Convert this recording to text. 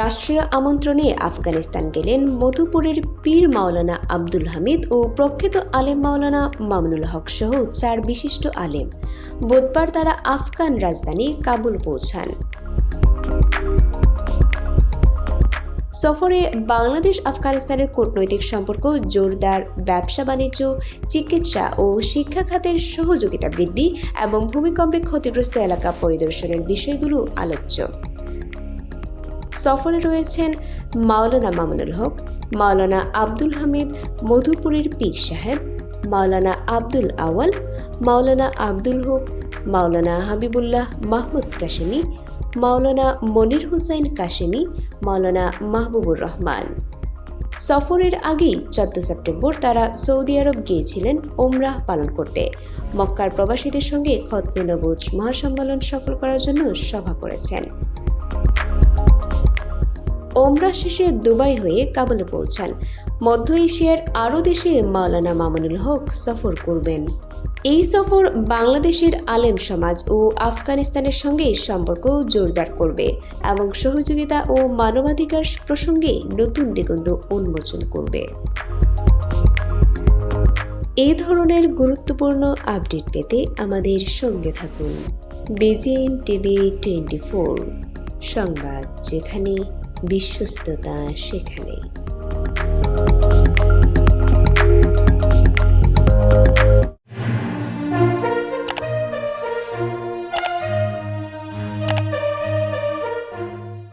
রাষ্ট্রীয় আমন্ত্রণে আফগানিস্তান গেলেন মধুপুরের পীর মাওলানা আব্দুল হামিদ ও প্রখ্যাত আলেম মাওলানা মামুনুল হক সহ চার বিশিষ্ট আলেম। বুধবার তারা আফগান রাজধানী কাবুল পৌঁছান। সফরে বাংলাদেশ, আফগানিস্তানের কূটনৈতিক সম্পর্ক, জোরদার ব্যবসা বাণিজ্য, চিকিৎসা ও শিক্ষা খাতের সহযোগিতা বৃদ্ধি এবং ভূমিকম্পে ক্ষতিগ্রস্ত এলাকা পরিদর্শনের বিষয়গুলো আলোচ্য। সফরে রয়েছেন মাওলানা মামুনুল হক, মাওলানা আব্দুল হামিদ মধুপুরের পীর সাহেব, মাওলানা আব্দুল আওয়াল, মাওলানা আব্দুল হক, মাওলানা হাবিবুল্লাহ মাহমুদ কাশেমি, মাওলানা মনির হুসাইন কাশেমি, মাওলানা মাহবুবুর রহমান। সফরের আগেই চোদ্দ সেপ্টেম্বর তারা সৌদি আরব গিয়েছিলেন ওমরাহ পালন করতে। মক্কার প্রবাসীদের সঙ্গে খতমে নবুজ মহাসম্মেলন সফল করার জন্য সভা করেছেন। ওমরা শেষে দুবাই হয়ে কাবুলে পৌঁছান। মধ্য এশিয়ার আরও দেশে মাওলানা মামুনুল হক সফর করবেন। এই সফর বাংলাদেশের আলেম সমাজ ও আফগানিস্তানের সঙ্গে সম্পর্ক জোরদার করবে এবং সহযোগিতা ও মানবাধিকার প্রসঙ্গে নতুন দিগন্ত উন্মোচন করবে। এই ধরনের গুরুত্বপূর্ণ আপডেট পেতে আমাদের সঙ্গে থাকুন। বিজেএন টিভি টোয়েন্টি ফোর সংবাদ যেখানে বিশ্বস্ততা সেখানে